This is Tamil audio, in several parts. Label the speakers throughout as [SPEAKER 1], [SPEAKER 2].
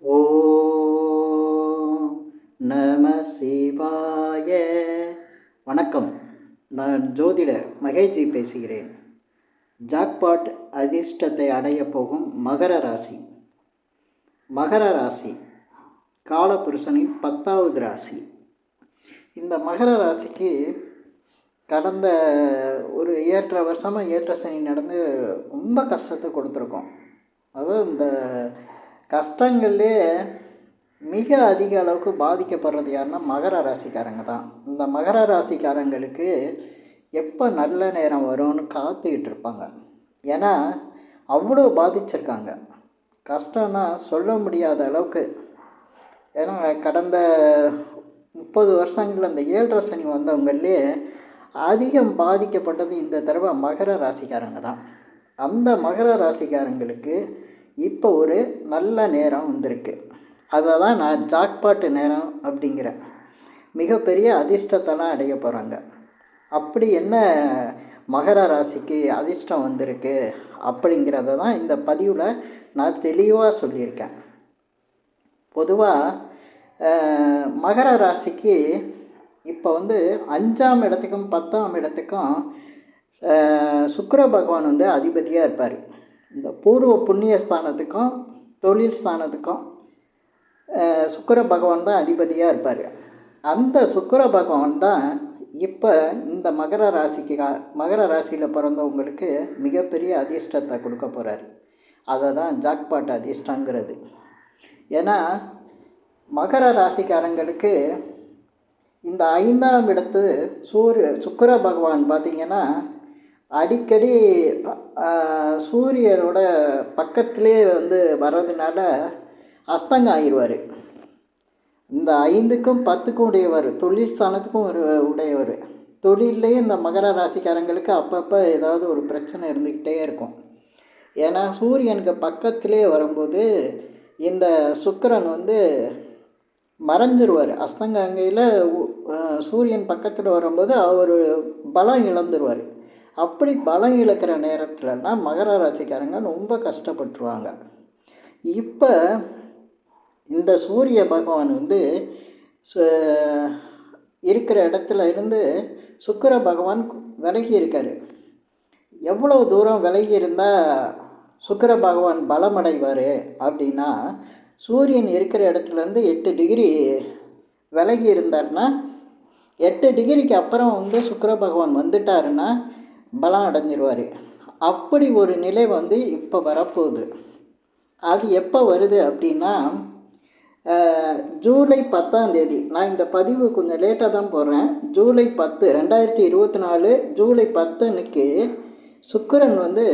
[SPEAKER 1] ஓம் நம சிவாய. வணக்கம். நான் ஜோதிடர் மகேஜி பேசுகிறேன். ஜாக்பாட் அதிர்ஷ்டத்தை அடையப் போகும் மகர ராசி. மகர ராசி காலபுருஷனின் பத்தாவது ராசி. இந்த மகர ராசிக்கு கடந்த ஒரு ஏற்ற வருஷமாக ஏற்ற சனி நடந்து ரொம்ப கஷ்டத்தை கொடுத்துருக்கோம். அதாவது இந்த கஷ்டங்கள்லே மிக அதிக அளவுக்கு பாதிக்கப்படுறது யாருன்னா மகர ராசிக்காரங்க தான். இந்த மகர ராசிக்காரங்களுக்கு எப்போ நல்ல நேரம் வரும்னு காத்துக்கிட்டு இருப்பாங்க. ஏன்னா அவ்வளோ பாதிச்சிருக்காங்க. கஷ்டம்னா சொல்ல முடியாத அளவுக்கு. ஏன்னா கடந்த முப்பது வருஷங்கள் அந்த ஏழரை சனி வந்தவங்களே அதிகம் பாதிக்கப்பட்டது இந்த தடவை மகர ராசிக்காரங்க தான். அந்த மகர ராசிக்காரங்களுக்கு இப்போ ஒரு நல்ல நேரம் வந்திருக்கு. அதை தான் நான் ஜாக்பாட்டு நேரம் அப்படிங்கிறேன் மிகப்பெரிய அதிர்ஷ்டத்தெல்லாம் அடைய போகிறாங்க அப்படி என்ன மகர ராசிக்கு அதிர்ஷ்டம் வந்திருக்கு அப்படிங்கிறத தான் இந்த பதிவில் நான் தெளிவாக சொல்லியிருக்கேன். பொதுவாக மகர ராசிக்கு இப்போ வந்து அஞ்சாம் இடத்துக்கும் பத்தாம் இடத்துக்கும் சுக்கர பகவான் வந்து அதிபதியாக இருப்பார். இந்த பூர்வ புண்ணிய ஸ்தானத்துக்கும் தொழில் ஸ்தானத்துக்கும் சுக்கர பகவான் தான் அதிபதியாக இருப்பார். அந்த சுக்கர பகவான் தான் இப்போ இந்த மகர ராசிக்கு மகர ராசியில் பிறந்தவங்களுக்கு மிகப்பெரிய அதிர்ஷ்டத்தை கொடுக்க போகிறார் அதை தான் ஜாக்பாட் அதிர்ஷ்டங்கிறது. ஏன்னா மகர ராசிக்காரங்களுக்கு இந்த ஐந்தாம் இடத்து சூரிய சுக்கர பகவான் பார்த்திங்கன்னா அடிக்கடி சூரியனோட பக்கத்திலே வந்து வர்றதுனால அஸ்தங்கம் ஆயிடுவார். இந்த ஐந்துக்கும் பத்துக்கும் உடையவர் தொழில் ஸ்தானத்துக்கும் ஒரு உடையவர். தொழிலேயே இந்த மகர ராசிக்காரங்களுக்கு அப்பப்போ ஏதாவது ஒரு பிரச்சனை இருந்துக்கிட்டே இருக்கும். ஏன்னா சூரியனுக்கு பக்கத்திலே வரும்போது இந்த சுக்கரன் வந்து மறைஞ்சிருவார். அஸ்தங்கங்கையில் சூரியன் பக்கத்தில் வரும்போது அவர் பலம் இழந்துருவார். அப்படி பலம் இழக்கிற நேரத்துலலாம் மகர ராசிக்காரங்க ரொம்ப கஷ்டப்பட்டுருவாங்க. இப்போ இந்த சூரிய பகவான் வந்து இருக்கிற இடத்துல இருந்து சுக்கர பகவான் விலகி இருக்கார். எவ்வளோ தூரம் விலகி இருந்தால் சுக்கர பகவான் பலமடைவார் அப்படின்னா சூரியன் இருக்கிற இடத்துலேருந்து எட்டு டிகிரி விலகி இருந்தார்னா எட்டு டிகிரிக்கு அப்புறம் வந்து சுக்கர பகவான் வந்துட்டாருன்னா பலம் அடைஞ்சிருவார். அப்படி ஒரு நிலை வந்து இப்போ வரப்போகுது. அது எப்போ வருது அப்படின்னா ஜூலை பத்தாம் தேதி. நான் இந்த பதிவு கொஞ்சம் லேட்டாக தான் போடுறேன். ஜூலை பத்து ரெண்டாயிரத்தி இருபத்தி நாலு ஜூலை பத்தன்னைக்கு சுக்கரன் வந்து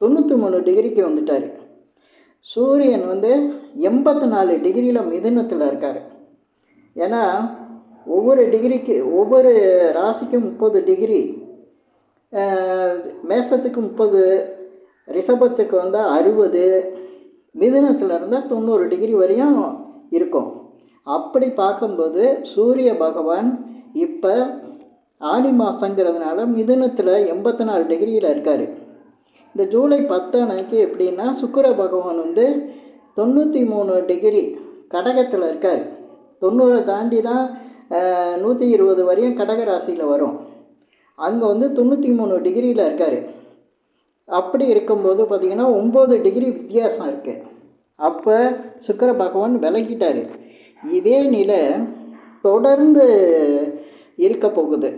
[SPEAKER 1] தொண்ணூற்றி மூணு டிகிரிக்கு வந்துட்டார். சூரியன் வந்து எண்பத்தி நாலு டிகிரியில் மிதனத்தில் இருக்கார். ஏன்னா ஒவ்வொரு டிகிரிக்கு ஒவ்வொரு ராசிக்கும் முப்பது டிகிரி. மேசத்துக்கு முப்பது ரிஷபத்துக்கு வந்தால் அறுபது மிதுனத்தில் இருந்தால் தொண்ணூறு டிகிரி வரையும் இருக்கும். அப்படி பார்க்கும்போது சூரிய பகவான் இப்போ ஆடி மாதங்கிறதுனால மிதுனத்தில் எண்பத்தி நாலு டிகிரியில் இருக்கார். இந்த ஜூலை பத்து அன்னைக்கு எப்படின்னா சுக்கர பகவான் வந்து தொண்ணூற்றி மூணு டிகிரி கடகத்தில் இருக்கார். தொண்ணூறை தாண்டி தான் நூற்றி இருபது வரையும் கடக ராசியில் வரும். அங்கே வந்து தொண்ணூற்றி மூணு டிகிரியில் இருக்கார். அப்படி இருக்கும்போது பார்த்திங்கன்னா ஒம்பது டிகிரி வித்தியாசம் இருக்குது அப்போ சுக்கர பகவான் விலகிட்டார். இதே நிலை தொடர்ந்து இருக்க போகுது.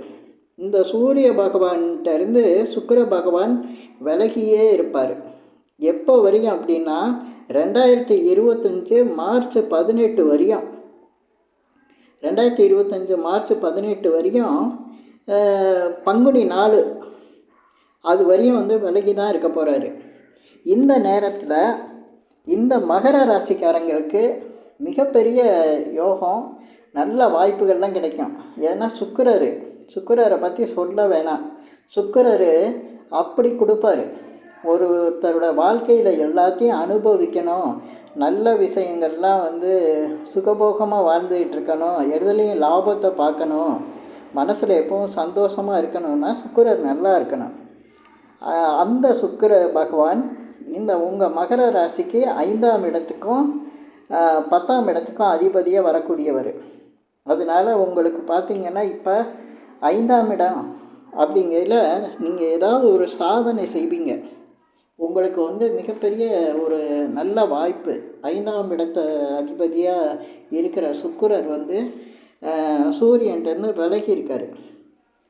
[SPEAKER 1] இந்த சூரிய பகவான்கிட்டருந்து சுக்கர பகவான் விலகியே இருப்பார். எப்போ வரையும் அப்படின்னா ரெண்டாயிரத்தி இருபத்தஞ்சி மார்ச் பதினெட்டு வரையும். ரெண்டாயிரத்தி இருபத்தஞ்சி மார்ச் பதினெட்டு வரையும் பங்குனி நாலு. அது வரையும் வந்து விலகி தான் இருக்க போகிறாரு இந்த நேரத்தில் இந்த மகர ராசிக்காரங்களுக்கு மிகப்பெரிய யோகம் நல்ல வாய்ப்புகள்லாம் கிடைக்கும். ஏன்னா சுக்கரர் சுக்கரரை பற்றி சொல்ல வேணாம். சுக்கரர் அப்படி கொடுப்பாரு. ஒருத்தரோட வாழ்க்கையில் எல்லாத்தையும் அனுபவிக்கணும். நல்ல விஷயங்கள்லாம் வந்து சுகபோகமாக வாழ்ந்துகிட்டு இருக்கணும். எதுலேயும் லாபத்தை பார்க்கணும். மனசில் எப்பவும் சந்தோஷமாக இருக்கணும்னா சுக்கரர் நல்லா இருக்கணும். அந்த சுக்கர பகவான் இந்த உங்கள் மகர ராசிக்கு ஐந்தாம் இடத்துக்கும் பத்தாம் இடத்துக்கும் அதிபதியாக வரக்கூடியவர். அதனால் உங்களுக்கு பார்த்திங்கன்னா இப்போ ஐந்தாம் இடம் அப்படிங்கையில் நீங்கள் ஏதாவது ஒரு சாதனை செய்வீங்க. உங்களுக்கு வந்து மிகப்பெரிய ஒரு நல்ல வாய்ப்பு. ஐந்தாம் இடத்த அதிபதியாக இருக்கிற சுக்கரர் வந்து ஆஹ், சூரியன்ட்டேருந்து விலகி இருக்கார்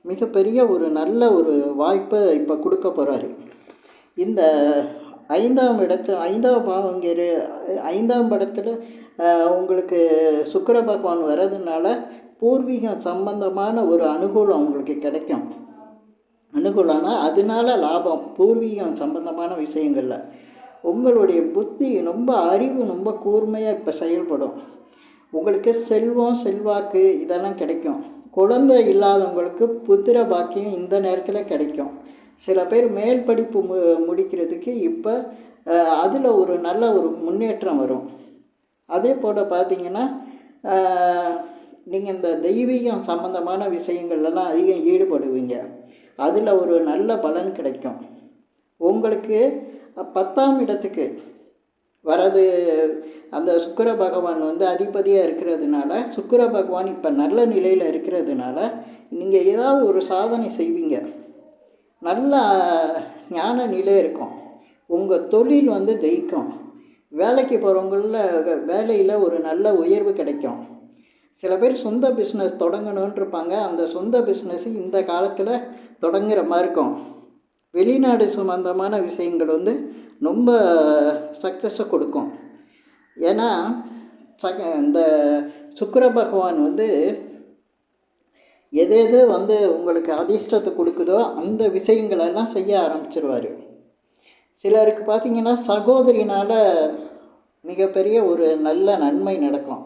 [SPEAKER 1] மிகப்பெரிய ஒரு நல்ல ஒரு வாய்ப்பை இப்போ கொடுக்க போகிறாரு இந்த ஐந்தாம் இடத்துல ஐந்தாம் பாவங்கிற ஐந்தாம் படத்தில் உங்களுக்கு சுக்கர பகவான் வர்றதுனால பூர்வீகம் சம்பந்தமான ஒரு அனுகூலம் உங்களுக்கு கிடைக்கும். அனுகூலம்னா அதனால லாபம் பூர்வீகம் சம்பந்தமான விஷயங்களில். உங்களுடைய புத்தி ரொம்ப அறிவு ரொம்ப கூர்மையாக இப்போ செயல்படும். உங்களுக்கு செல்வம் செல்வாக்கு இதெல்லாம் கிடைக்கும். குழந்தை இல்லாதவங்களுக்கு புத்திர பாக்கியம் இந்த நேரத்தில் கிடைக்கும். சில பேர் மேல் படிப்பு மு முடிக்கிறதுக்கு இப்போ அதில் ஒரு நல்ல ஒரு முன்னேற்றம் வரும். அதே போல் பார்த்தீங்கன்னா நீங்கள் இந்த தெய்வீகம் சம்மந்தமான விஷயங்கள்லாம் அதிகம் ஈடுபடுவீங்க. அதில் ஒரு நல்ல பலன் கிடைக்கும். உங்களுக்கு பத்தாம் இடத்துக்கு வரது அந்த சுக்கர பகவான் வந்து அதிபதியாக இருக்கிறதுனால சுக்கர பகவான் இப்போ நல்ல நிலையில் இருக்கிறதுனால நீங்கள் ஏதாவது ஒரு சாதனை செய்வீங்க. நல்ல ஞான நிலை இருக்கும். உங்கள் தொழில் வந்து ஜெயிக்கும். வேலைக்கு போகிறவங்களில் வேலையில் ஒரு நல்ல உயர்வு கிடைக்கும். சில பேர் சொந்த பிஸ்னஸ் தொடங்கணும்னு இருப்பாங்க அந்த சொந்த பிஸ்னஸ் இந்த காலத்தில் தொடங்குற மாதிரி இருக்கும். வெளிநாடு சம்மந்தமான விஷயங்கள் வந்து ரொம்ப சக்ஸஸை கொடுக்கும். ஏன்னா சக இந்த சுக்கர பகவான் வந்து எது எது வந்து உங்களுக்கு அதிர்ஷ்டத்தை கொடுக்குதோ அந்த விஷயங்களெல்லாம் செய்ய ஆரம்பிச்சிருவார். சிலருக்கு பார்த்திங்கன்னா சகோதரினால் மிகப்பெரிய ஒரு நல்ல நன்மை நடக்கும்.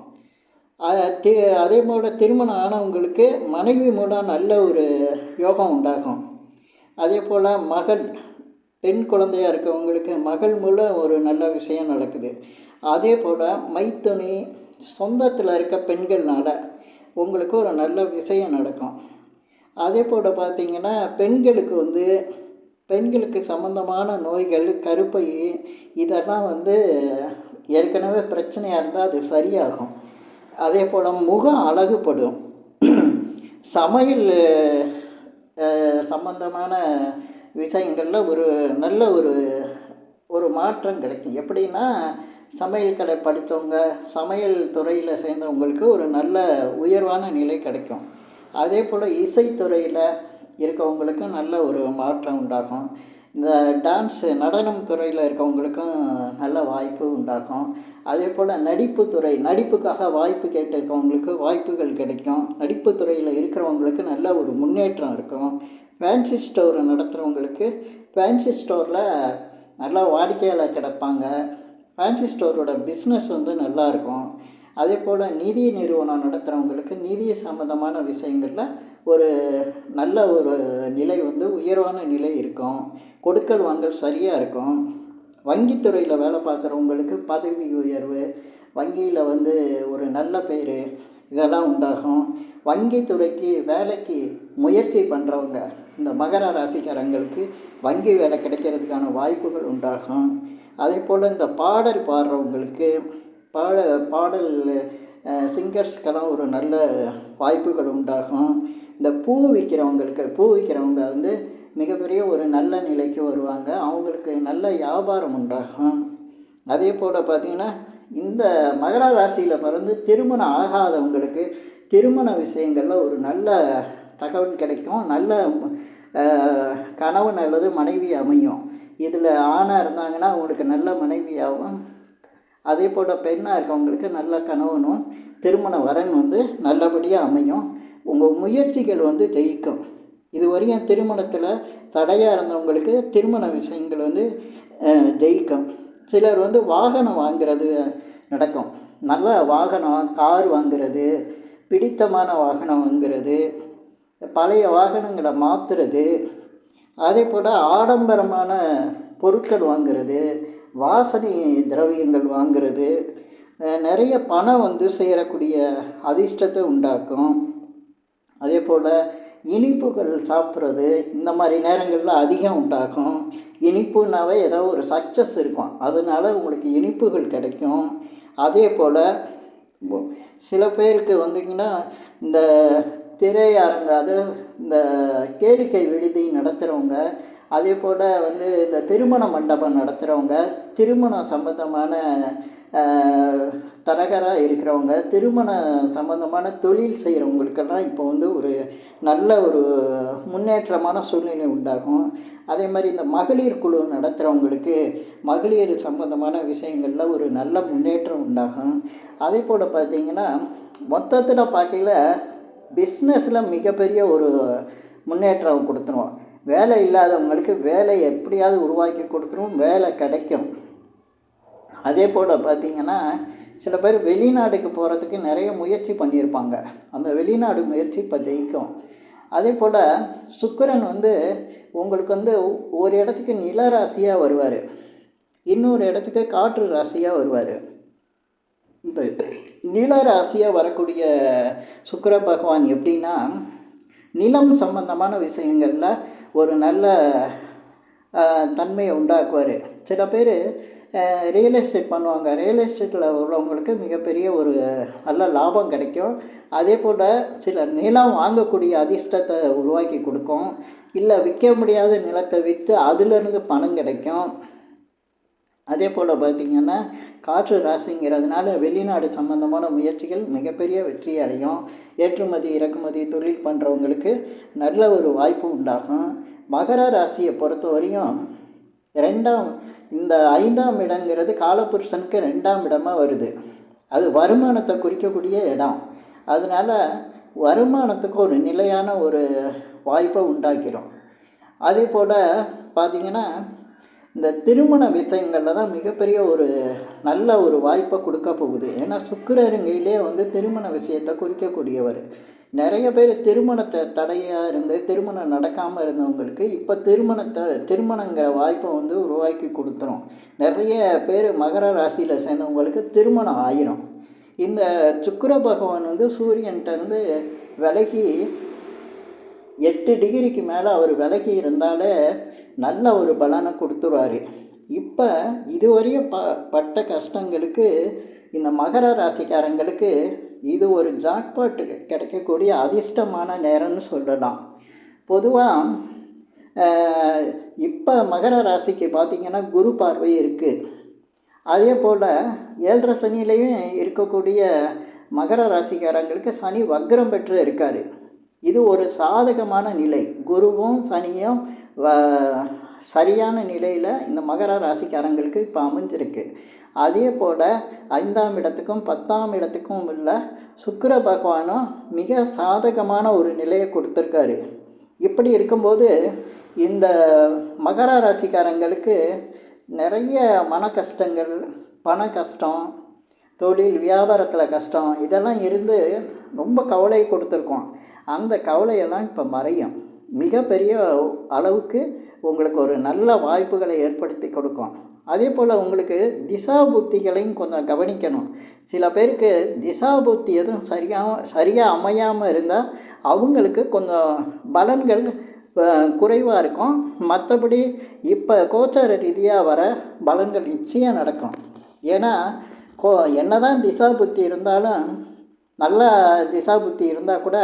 [SPEAKER 1] அதே போல் திருமணம் ஆனவங்களுக்கு மனைவி மூலம் நல்ல ஒரு யோகம் உண்டாகும். அதே போல் மகள் பெண் குழந்தையாக இருக்கவங்களுக்கு மகள் மூலம் ஒரு நல்ல விஷயம் நடக்குது. அதே போல் மைத்துனி சொந்தத்தில் இருக்க பெண்கள்னால உங்களுக்கு ஒரு நல்ல விஷயம் நடக்கும். அதே போல் பார்த்தீங்கன்னா பெண்களுக்கு வந்து பெண்களுக்கு சம்மந்தமான நோய்கள் கருப்பை இதெல்லாம் வந்து ஏற்கனவே பிரச்சனையாக இருந்தால் அது சரியாகும். அதே போல் முகம் அழகுபடும். சமையல் சம்பந்தமான விஷயங்களில் ஒரு நல்ல ஒரு ஒரு மாற்றம் கிடைக்கும். எப்படின்னா சமையல் கடை படித்தவங்க சமையல் துறையில் சேர்ந்தவங்களுக்கு ஒரு நல்ல உயர்வான நிலை கிடைக்கும். அதே போல் இசைத்துறையில் இருக்கவங்களுக்கும் நல்ல ஒரு மாற்றம் உண்டாகும். இந்த டான்ஸு நடனம் துறையில் இருக்கவங்களுக்கும் நல்ல வாய்ப்பு உண்டாகும். அதே போல் நடிப்பு துறை நடிப்புக்காக வாய்ப்பு கேட்டிருக்கவங்களுக்கு வாய்ப்புகள் கிடைக்கும். நடிப்பு துறையில் இருக்கிறவங்களுக்கு நல்ல ஒரு முன்னேற்றம் இருக்கும். ஃபேன்சி ஸ்டோர் நடத்துகிறவங்களுக்கு ஃபேன்சி ஸ்டோரில் நல்லா வாடிக்கையாளர் கிடப்பாங்க. ஃபேன்சி ஸ்டோரோட பிஸ்னஸ் வந்து நல்லாயிருக்கும் அதே போல் நிதி நிறுவனம் நடத்துகிறவங்களுக்கு நிதி சம்மந்தமான விஷயங்களில் ஒரு நல்ல ஒரு நிலை வந்து உயர்வான நிலை இருக்கும். கொடுக்கல் வாங்கல் சரியாக இருக்கும். வங்கித்துறையில் வேலை பார்க்குறவங்களுக்கு பதவி உயர்வு வங்கியில் வந்து ஒரு நல்ல பேர் இதெல்லாம் உண்டாகும். வங்கித்துறைக்கு வேலைக்கு முயற்சி பண்ணுறவங்க இந்த மகர ராசிக்காரங்களுக்கு வங்கி வேலை கிடைக்கிறதுக்கான வாய்ப்புகள் உண்டாகும். அதே போல் இந்த பாடல் பாடுறவங்களுக்கு பாட பாடல் சிங்கர்ஸ்க்கெல்லாம் ஒரு நல்ல வாய்ப்புகள் உண்டாகும். இந்த பூ விற்கிறவங்களுக்கு பூ விற்கிறவங்க வந்து மிகப்பெரிய ஒரு நல்ல நிலைக்கு வருவாங்க. அவங்களுக்கு நல்ல வியாபாரம் உண்டாகும். அதே போல் பார்த்திங்கன்னா இந்த மகர ராசியில் பிறந்து திருமணம் ஆகாதவங்களுக்கு திருமண விஷயங்களில் ஒரு நல்ல தகவல் கிடைக்கும். நல்ல கணவன் அல்லது மனைவி அமையும். இதில் ஆணாக இருந்தாங்கன்னா அவங்களுக்கு நல்ல மனைவியாகவும் அதே போல் பெண்ணாக இருக்கவங்களுக்கு நல்ல கணவனும் திருமண வரன் வந்து நல்லபடியாக அமையும். உங்கள் முயற்சிகள் வந்து ஜெயிக்கும். இதுவரையும் திருமணத்தில் தடையாக இருந்தவங்களுக்கு திருமண விஷயங்கள் வந்து ஜெயிக்கும். சிலர் வந்து வாகனம் வாங்கிறது நடக்கும். நல்ல வாகனம் கார் வாங்குறது பிடித்தமான வாகனம் வாங்குறது பழைய வாகனங்களை மாற்றுறது அதே போல் ஆடம்பரமான பொருட்கள் வாங்குறது வாசனை திரவியங்கள் வாங்குறது நிறைய பணம் வந்து சேரக்கூடிய அதிர்ஷ்டத்தை உண்டாக்கும். அதே போல் இனிப்புகள் சாப்பிட்றது இந்த மாதிரி நேரங்களில் அதிகம் உண்டாகும். இனிப்புனாவே ஏதோ ஒரு சக்ஸஸ் இருக்கும். அதனால் உங்களுக்கு இனிப்புகள் கிடைக்கும். அதே போல் சில பேருக்கு வந்தீங்கன்னா இந்த திரையரங்கு அது இந்த கேளிக்கை விடுதி நடத்துகிறவங்க அதே போல் வந்து இந்த திருமண மண்டபம் நடத்துகிறவங்க திருமணம் சம்பந்தமான தரகராக இருக்கிறவங்க திருமண சம்பந்தமான தொழில் செய்கிறவங்களுக்கெல்லாம் இப்போ வந்து ஒரு நல்ல ஒரு முன்னேற்றமான சூழ்நிலை உண்டாகும். அதே மாதிரி இந்த மகளிர் குழு நடத்துகிறவங்களுக்கு மகளிர் சம்பந்தமான விஷயங்களில் ஒரு நல்ல முன்னேற்றம் உண்டாகும். அதே போல் பார்த்திங்கன்னா மொத்தத்தில் பார்க்கையில் பிஸ்னஸில் மிகப்பெரிய ஒரு முன்னேற்றம் கொடுத்துருவோம் வேலை இல்லாதவங்களுக்கு வேலை எப்படியாவது உருவாக்கி கொடுத்துரும் வேலை கிடைக்கும். அதே போல் பார்த்திங்கன்னா சில பேர் வெளிநாடுக்கு போகிறதுக்கு நிறைய முயற்சி பண்ணியிருப்பாங்க. அந்த வெளிநாடு முயற்சி இப்போ ஜெயிக்கும். அதே போல் சுக்கரன் வந்து உங்களுக்கு வந்து ஒரு இடத்துக்கு நில ராசியாக வருவார். இன்னொரு இடத்துக்கு காற்று ராசியாக வருவார். இந்த நில ராசியாக வரக்கூடிய சுக்கர பகவான் எப்படின்னா நிலம் சம்பந்தமான விஷயங்களில் ஒரு நல்ல தன்மையை உண்டாக்குவார். சில பேர் ரியல் எஸ்டேட் பண்ணுவாங்க. ரியல் எஸ்டேட்டில் உள்ளவங்களுக்கு மிகப்பெரிய ஒரு நல்ல லாபம் கிடைக்கும். அதே போல் சில நிலம் வாங்கக்கூடிய அதிர்ஷ்டத்தை உருவாக்கி கொடுக்கும். இல்லை விற்க முடியாத நிலத்தை விற்று அதிலிருந்து பணம் கிடைக்கும். அதே போல் பார்த்திங்கன்னா காற்று ராசிங்கிறதுனால வெளிநாடு சம்மந்தமான முயற்சிகள் மிகப்பெரிய வெற்றி அடையும். ஏற்றுமதி இறக்குமதி தொழில் பண்ணுறவங்களுக்கு நல்ல ஒரு வாய்ப்பு உண்டாகும். மகர ராசியை பொறுத்த வரையும் ரெண்டாம் இந்த ஐந்தாம் இடங்கிறது காலபுருஷனுக்கு ரெண்டாம் இடமாக வருது. அது வருமானத்தை குறிக்கக்கூடிய இடம். அதனால் வருமானத்துக்கு ஒரு நிலையான ஒரு வாய்ப்பை உண்டாக்கிடும் அதே போல் பார்த்திங்கன்னா இந்த திருமண விஷயங்களில் தான் மிகப்பெரிய ஒரு நல்ல ஒரு வாய்ப்பை கொடுக்க போகுது. ஏன்னா சுக்கரருங்கையிலே வந்து திருமண விஷயத்தை குறிக்கக்கூடியவர். நிறைய பேர் திருமணத்தை தடையாக இருந்து திருமணம் நடக்காமல் இருந்தவங்களுக்கு இப்போ திருமணத்தை திருமணங்கிற வாய்ப்பை வந்து உருவாக்கி கொடுத்துரும் நிறைய பேர் மகர ராசியில் சேர்ந்தவங்களுக்கு திருமணம் ஆயிரும். இந்த சுக்கர பகவான் வந்து சூரியன்கிட்ட இருந்து விலகி எட்டு டிகிரிக்கு மேலே அவர் விலகி இருந்தாலே நல்ல ஒரு பலனை கொடுத்துருவார். இப்போ இதுவரையும் ப பட்ட கஷ்டங்களுக்கு இந்த மகர ராசிக்காரங்களுக்கு இது ஒரு ஜாக்பாட்டு கிடைக்கக்கூடிய அதிர்ஷ்டமான நேரம்னு சொல்லலாம். பொதுவாக இப்போ மகர ராசிக்கு பார்த்திங்கன்னா குரு பார்வை இருக்குது அதே போல் ஏழரை சனிலையும் இருக்கக்கூடிய மகர ராசிக்காரங்களுக்கு சனி வக்ரம் பெற்று இருக்கார். இது ஒரு சாதகமான நிலை. குருவும் சனியும் சரியான நிலையில் இந்த மகர ராசிக்காரங்களுக்கு இப்போ அமைஞ்சிருக்கு. அதே போல் ஐந்தாம் இடத்துக்கும் பத்தாம் இடத்துக்கும் உள்ள சுக்கர பகவானும் மிக சாதகமான ஒரு நிலையை கொடுத்துருக்காரு. இப்படி இருக்கும்போது இந்த மகர ராசிக்காரங்களுக்கு நிறைய மன கஷ்டங்கள் பண கஷ்டம் தொழில் வியாபாரத்தில் கஷ்டம் இதெல்லாம் இருந்து ரொம்ப கவலை கொடுத்துருக்கோம். அந்த கவலையெல்லாம் இப்போ மறையும். மிகப்பெரிய அளவுக்கு உங்களுக்கு ஒரு நல்ல வாய்ப்புகளை ஏற்படுத்தி கொடுக்கும். அதே போல் உங்களுக்கு திசா புத்திகளையும் கொஞ்சம் கவனிக்கணும். சில பேருக்கு திசா புத்தி எதுவும் சரியாக சரியாக அமையாமல் இருந்தால் அவங்களுக்கு கொஞ்சம் பலன்கள் குறைவாக இருக்கும். மற்றபடி இப்போ கோச்சார ரீதியாக வர பலன்கள் நிச்சயம் நடக்கும். ஏன்னா கோ என்ன தான் திசா புத்தி இருந்தாலும் நல்ல திசா புத்தி இருந்தால் கூட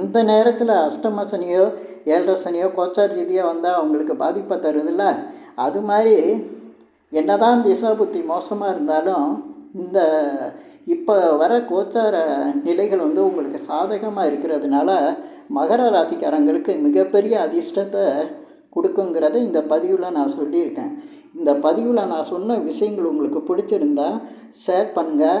[SPEAKER 1] அந்த நேரத்தில் அஷ்டம சனியோ ஏழரை சனியோ கோச்சார் ரீதியாக வந்தால் அவங்களுக்கு பாதிப்பை தருதில்ல? அது மாதிரி என்ன தான் திசா புத்தி மோசமாக இருந்தாலும் இந்த இப்போ வர கோச்சார நிலைகள் வந்து உங்களுக்கு சாதகமாக இருக்கிறதுனால மகர ராசிக்காரங்களுக்கு மிகப்பெரிய அதிர்ஷ்டத்தை கொடுக்குங்கிறத இந்த பதிவில் நான் சொல்லியிருக்கேன். இந்த பதிவில் நான் சொன்ன விஷயங்கள் உங்களுக்கு பிடிச்சிருந்தா ஷேர் பண்ணுங்கள்